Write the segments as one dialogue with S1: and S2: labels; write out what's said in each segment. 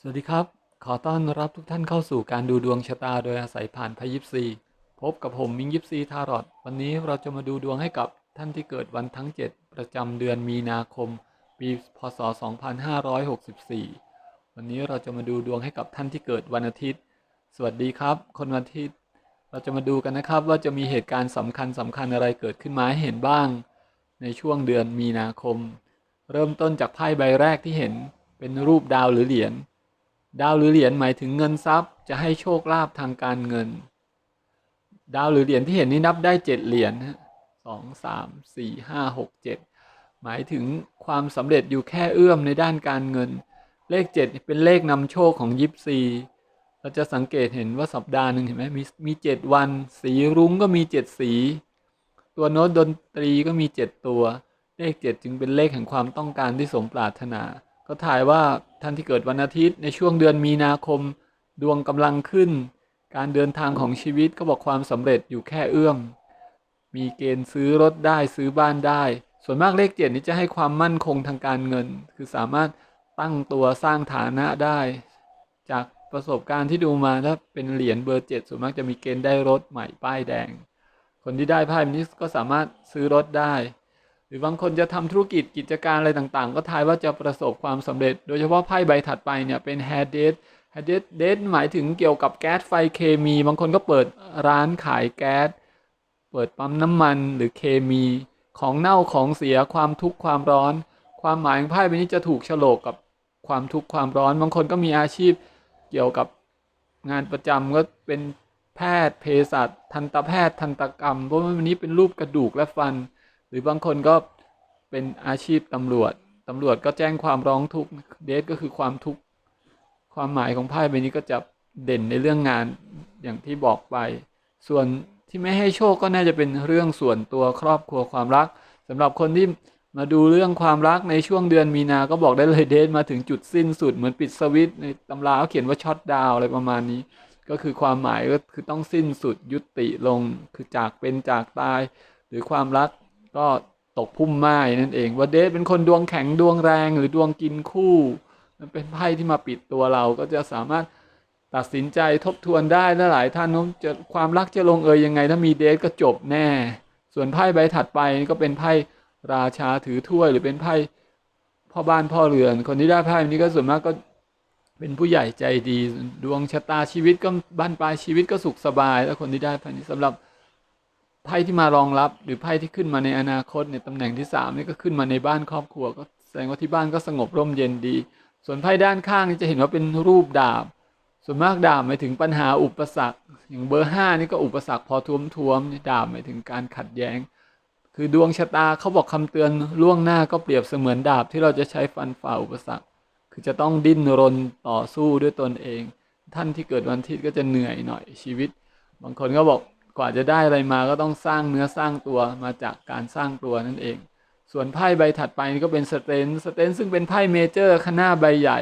S1: สวัสดีครับ ขอต้อนรับทุกท่านเข้าสู่การดูดวงชะตาโดยอาศัยผ่านไพ่ยิปซีพบกับผมมิงยิปซีทารอตวันนี้เราจะมาดูดวงให้กับท่านที่เกิดวันทั้ง 7 ประจำเดือนมีนาคม ปีพศ 2564 วันนี้เราจะมาดูดวงให้กับท่านที่เกิดวันอาทิตย์ สวัสดีครับ คนวันอาทิตย์ เราจะมาดูกันนะครับว่าจะมีเหตุการณ์สำคัญสำคัญอะไรเกิดขึ้นมาให้เห็นบ้าง ในช่วงเดือนมีนาคม เริ่มต้นจากไพ่ใบแรกที่เห็นเป็นรูปดาวหรือเหรียญ ดาวหรือเหรียญหมายถึงเงินทรัพย์ จะให้โชคลาภทางการเงิน ดาวหรือเหรียญที่เห็นนี้นับได้เจ็ดเหรียญฮะสองสามสี่ห้าหกเจ็ดหมายถึงความสำเร็จอยู่แค่เอื้อมในด้านการเงิน เลขเจ็ดเป็นเลขนำโชคของยิปซีเราจะสังเกตเห็นว่าสัปดาห์หนึ่งเห็นไหมมีมีเจ็ดวัน สีรุ้งก็มีเจ็ดสี ตัวโน้ตดนตรีก็มีเจ็ดตัว เลขเจ็ดจึงเป็นเลขแห่งความต้องการที่สมปรารถนา ก็ถ่ายว่าท่านที่เกิดวันอาทิตย์ในช่วงเดือนมีนาคม ดวงกำลังขึ้น การเดินทางของชีวิตก็บอกความสำเร็จอยู่แค่เอื้อม มีเกณฑ์ซื้อรถได้ซื้อบ้านได้ ส่วนมากเลขเจ็ดนี้จะให้ความมั่นคงทางการเงิน คือสามารถตั้งตัวสร้างฐานะได้ จากประสบการณ์ที่ดูมาถ้าเป็นเหรียญเบอร์เจ็ดส่วนมากจะมีเกณฑ์ได้รถใหม่ป้ายแดง คนที่ได้ไพ่นี้ก็สามารถซื้อรถได้ หรือบางคนจะทำธุรกิจกิจการอะไรต่างๆ ก็ทายว่าจะประสบความสำเร็จ โดยเฉพาะไพ่ใบถัดไปเนี่ยเป็น h a d e t h a d e t d a t หมายถึงเกี่ยวกับแก๊สไฟเคมี บางคนก็เปิดร้านขายแก๊ส เปิดปั๊มน้ำมันหรือเคมี ของเน่าของเสียความทุกข์ความร้อน ความหมายของไพ่ใบนี้จะถูกฉลกกับความทุกข์ความร้อน บางคนก็มีอาชีพเกี่ยวกับงานประจำก็เป็นแพทย์เภสัชทันตแพทย์ทันตกรรมเพราะว่าวันนี้เป็นรูปกระดูกและฟัน หรือบางคนก็เป็นอาชีพตำรวจตำรวจก็แจ้งความร้องทุกข์เดทก็คือความทุกข์ความหมายของไพ่ใบนี้ก็จะเด่นในเรื่องงานอย่างที่บอกไป ส่วนที่ไม่ให้โชคก็น่าจะเป็นเรื่องส่วนตัวครอบครัวความรักสำหรับคนที่มาดูเรื่องความรักในช่วงเดือนมีนา ก็บอกได้เลยเดทมาถึงจุดสิ้นสุดเหมือนปิดสวิตช์ในตำราเขาเขียนว่าช็อตดาวอะไรประมาณนี้ ก็คือความหมายก็คือต้องสิ้นสุดยุติลง คือจากเป็นจากตาย หรือความรัก ก็ตกพุ่มไม้นั่นเองว่าเดทเป็นคนดวงแข็งดวงแรงหรือดวงกินคู่ มันเป็นไพ่ที่มาปิดตัวเราก็จะสามารถตัดสินใจทบทวนได้และหลายท่านจะความรักจะลงเอยยังไง ถ้ามีเดทก็จบแน่ ส่วนไพ่ใบถัดไปก็เป็นไพ่ราชาถือถ้วย หรือเป็นไพ่พ่อบ้านพ่อเรือน คนที่ได้ไพ่นี้ก็ส่วนมากก็เป็นผู้ใหญ่ใจดี ดวงชะตาชีวิตก็บ้านปลายชีวิตก็สุขสบาย แล้วคนที่ได้ไพ่นี้สำหรับ ไพ่ที่มารองรับ หรือไพ่ที่ขึ้นมาในอนาคตเนี่ยตำแหน่งที่สามนี่ก็ขึ้นมาในบ้านครอบครัว ก็แสดงว่าที่บ้านก็สงบร่มเย็นดี ส่วนไพ่ด้านข้างนี่จะเห็นว่าเป็นรูปดาบ ส่วนมากดาบหมายถึงปัญหาอุปสรรค อย่างเบอร์ห้านี่ก็อุปสรรคพอท่วมท่วมดาบหมายถึงการขัดแย้ง คือดวงชะตาเขาบอกคำเตือนล่วงหน้าก็เปรียบเสมือนดาบที่เราจะใช้ฟันฝ่าอุปสรรค คือจะต้องดิ้นรนต่อสู้ด้วยตนเอง ท่านที่เกิดวันอาทิตย์ก็จะเหนื่อยหน่อยชีวิต บางคนก็บอก กว่าจะได้อะไรมาก็ต้องสร้างเนื้อสร้างตัวมาจากการสร้างตัวนั่นเอง ส่วนไพ่ใบถัดไปนี่ก็เป็นสเตนสเตนซึ่งเป็นไพ่เมเจอร์ข้างหน้าใบใหญ่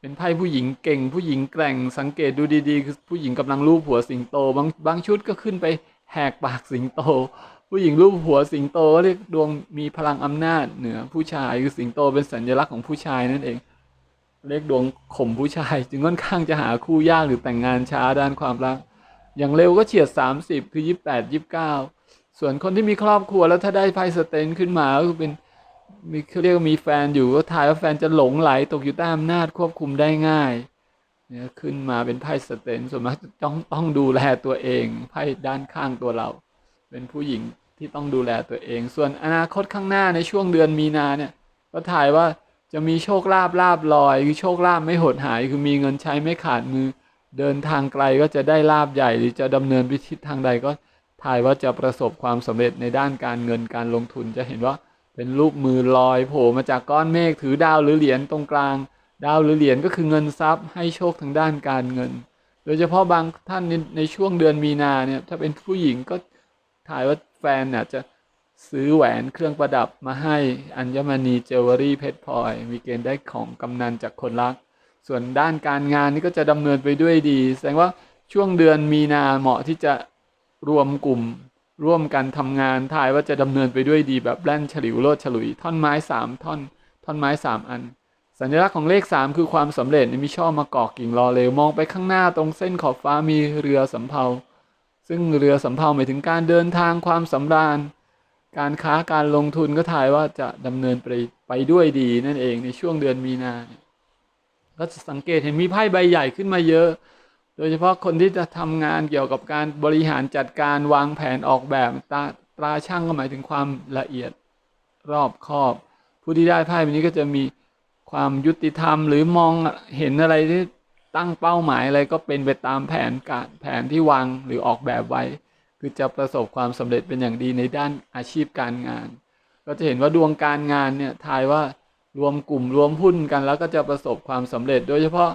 S1: เป็นไพ่ผู้หญิงเก่ง ผู้หญิงแกร่ง สังเกตดูดีๆคือผู้หญิงกำลังลูบหัวสิงโต บางบางชุดก็ขึ้นไปแหกปากสิงโต ผู้หญิงรูปหัวสิงโตก็เรียกดวงมีพลังอำนาจเหนือผู้ชายคือสิงโตเป็นสัญลักษณ์ของผู้ชายนั่นเองเรียกดวงข่มผู้ชาย จึงค่อนข้างจะหาคู่ยากหรือแต่งงานช้าด้านความรัก อย่างเร็วก็เฉียด 30 คือ 28 29 ส่วนคนที่มีครอบครัวแล้วถ้าได้ไพ่สเตนขึ้นมาก็คือเป็นมีเขาเรียกว่ามีแฟนอยู่ก็ทายว่าแฟนจะหลงไหลตกอยู่ใต้อำนาจควบคุมได้ง่ายเนี่ยขึ้นมาเป็นไพ่สเตนส่วนมากต้องต้องดูแลตัวเองไพ่ด้านข้างตัวเรา เป็นผู้หญิงที่ต้องดูแลตัวเอง ส่วนอนาคตข้างหน้าในช่วงเดือนมีนาเนี่ยก็ถ่ายว่าจะมีโชคลาภลาบลอย คือโชคลาภไม่หดหาย คือมีเงินใช้ไม่ขาดมือ เดินทางไกลก็จะได้ลาบใหญ่หรือจะดำเนินไปทิศทางใดก็ถ่ายว่าจะประสบความสำเร็จในด้านการเงินการลงทุนจะเห็นว่าเป็นรูปมือลอยโผล่มาจากก้อนเมฆถือดาวหรือเหรียญตรงกลาง ดาวหรือเหรียญก็คือเงินทรัพย์ให้โชคทางด้านการเงิน โดยเฉพาะบางท่านในในช่วงเดือนมีนาเนี่ยถ้าเป็นผู้หญิงก็ถ่ายว่าแฟนเนี่ยจะซื้อแหวนเครื่องประดับมาให้อัญมณีเจวเวอรี่เพชรพลอย มีเกณฑ์ได้ของกำนันจากคนรัก ส่วนด้านการงานนี่ก็จะดำเนินไปด้วยดี แสดงว่าช่วงเดือนมีนาเหมาะที่จะรวมกลุ่ม ร่วมกันทำงานทายว่าจะดำเนินไปด้วยดีแบบแล่นฉลิวโลดฉลุย ท่อนไม้สามท่อน ท่อนไม้สามอัน สัญลักษณ์ของเลข 3 คือความสำเร็จมีช่อมากอกกิ่งรอเร็วมองไปข้างหน้าตรงเส้นขอบฟ้ามีเรือสำเภาซึ่งเรือสำเภาหมายถึงการเดินทางความสำราญ การค้าการลงทุนก็ถ่ายว่าจะดำเนินไปไปด้วยดีนั่นเองในช่วงเดือนมีนาเนี่ย ก็จะสังเกตเห็นมีไพ่ใบใหญ่ขึ้นมาเยอะ โดยเฉพาะคนที่จะทำงานเกี่ยวกับการบริหารจัดการวางแผนออกแบบตาตราช่างก็หมายถึงความละเอียดรอบคอบ ผู้ที่ได้ไพ่ใบนี้ก็จะมีความยุติธรรม หรือมองเห็นอะไรที่ตั้งเป้าหมายอะไรก็เป็นไปตามแผนการแผนที่วางหรือออกแบบไว้ คือจะประสบความสำเร็จเป็นอย่างดีในด้านอาชีพการงาน ก็จะเห็นว่าดวงการงานเนี่ยทายว่า รวมกลุ่มรวมหุ้นกันแล้วก็จะประสบความสำเร็จ โดยเฉพาะ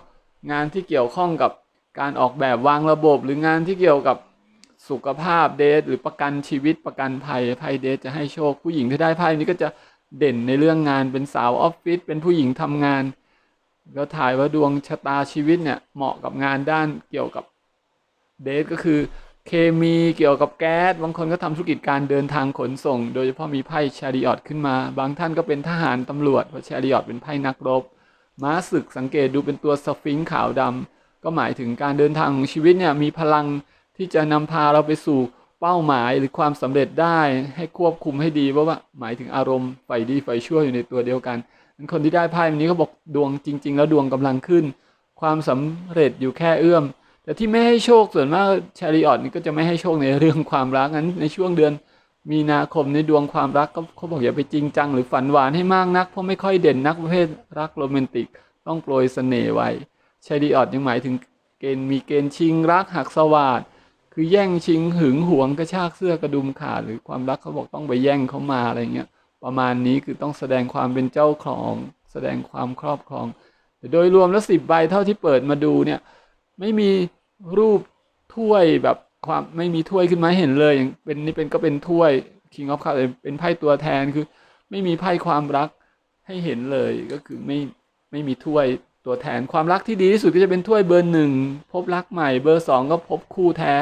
S1: งานที่เกี่ยวข้องกับการออกแบบวางระบบ หรืองานที่เกี่ยวกับสุขภาพเดทหรือประกันชีวิตประกันภัยไพ่เดทจะให้โชคผู้หญิงที่ได้ไพ่นี้ก็จะเด่นในเรื่องงานเป็นสาวออฟฟิศเป็นผู้หญิงทำงานก็ถ่ายว่าดวงชะตาชีวิตเนี่ยเหมาะกับงานด้านเกี่ยวกับเดทก็คือ เคมีเกี่ยวกับแก๊ส บางคนก็ทำธุรกิจการเดินทางขนส่ง โดยเฉพาะมีไพ่ชาริออตขึ้นมา บางท่านก็เป็นทหารตำรวจ เพราะชาริออตเป็นไพ่นักรบ ม้าศึกสังเกตดูเป็นตัวสฟิงค์ขาวดำก็หมายถึงการเดินทางของชีวิตเนี่ยมีพลังที่จะนำพาเราไปสู่เป้าหมายหรือความสำเร็จได้ให้ควบคุมให้ดีเพราะว่าหมายถึงอารมณ์ไฟดีไฟชั่วอยู่ในตัวเดียวกัน คนที่ได้ไพ่วันนี้เขาบอกดวงจริง ๆ แล้วดวงกำลังขึ้น ความสำเร็จอยู่แค่เอื้อม แต่ที่ไม่ให้โชคส่วนมากชาริออตนี่ก็จะไม่ให้โชคในเรื่องความรักงั้นในช่วงเดือนมีนาคมในดวงความรักก็เขาบอกอย่าไปจริงจังหรือฝันหวานให้มากนักเพราะไม่ค่อยเด่นนักประเภทรักโรแมนติก ต้องโปรยเสน่ห์ไว้ชาริออตยังหมายถึงเกณฑ์มีเกณฑ์ชิงรักหักสวาดคือแย่งชิงหึงหวงกระชากเสื้อกระดุมขาดหรือความรักเขาบอกต้องไปแย่งเขามาอะไรเงี้ยประมาณนี้คือต้องแสดงความเป็นเจ้าของ แสดงความครอบครอง โดยรวมแล้วสิบใบเท่าที่เปิดมาดูเนี่ย ไม่มีรูปถ้วยแบบความไม่มีถ้วยขึ้นมาเห็นเลยอย่างเป็นนี่เป็นก็เป็นถ้วย King of Cups เป็นไพ่ตัวแทนคือ ไม่มีไพ่ความรักให้เห็นเลยก็คือไม่ไม่มีถ้วยตัวแทนความรักที่ดีที่สุดก็จะเป็นถ้วยเบอร์หนึ่งพบรักใหม่เบอร์สองก็พบคู่แท้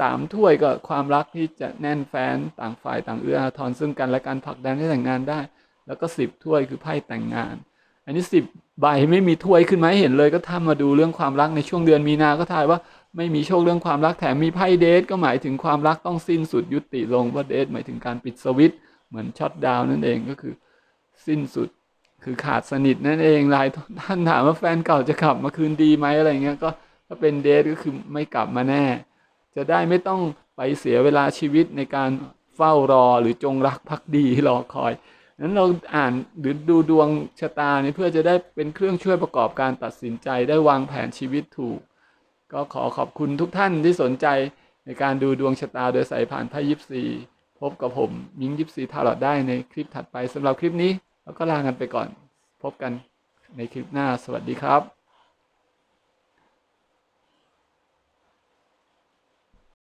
S1: สามถ้วยก็ความรักที่จะแน่นแฟนต่างฝ่ายต่างเอื้ออาทรซึ่งกันและการผลักดันให้แต่งงานได้ แล้วก็สิบถ้วยคือไพ่แต่งงาน อันนี้สิบ ใบไม่มีถ้วยขึ้นมาให้เห็นเลยก็ทำมาดูเรื่องความรักในช่วงเดือนมีนาก็ทายว่าไม่มีโชคเรื่องความรักแถมมีไพ่เดทก็หมายถึงความรักต้องสิ้นสุดยุติลงเพราะเดทหมายถึงการปิดสวิตช์เหมือนช็อตดาวน์นั่นเองก็คือ สิ้นสุดคือขาดสนิทนั่นเองหลายท่านถามว่าแฟนเก่าจะกลับมาคืนดีไหมอะไรเงี้ยก็ถ้าเป็นเดทก็คือไม่กลับมาแน่ จะได้ไม่ต้องไปเสียเวลาชีวิตในการเฝ้ารอหรือจงรักภักดีรอคอย นั้นเราอ่านหรือดูดวงชะตานี่เพื่อจะได้เป็นเครื่องช่วยประกอบการตัดสินใจได้วางแผนชีวิตถูก ก็ขอขอบคุณทุกท่านที่สนใจในการดูดวงชะตาโดยสายผ่านไพ่ยิปซีพบกับผมมิงยิปซีทาร์ลอดได้ในคลิปถัดไปสำหรับคลิปนี้ แล้วก็ลากันไปก่อน พบกันในคลิปหน้าสวัสดีครับ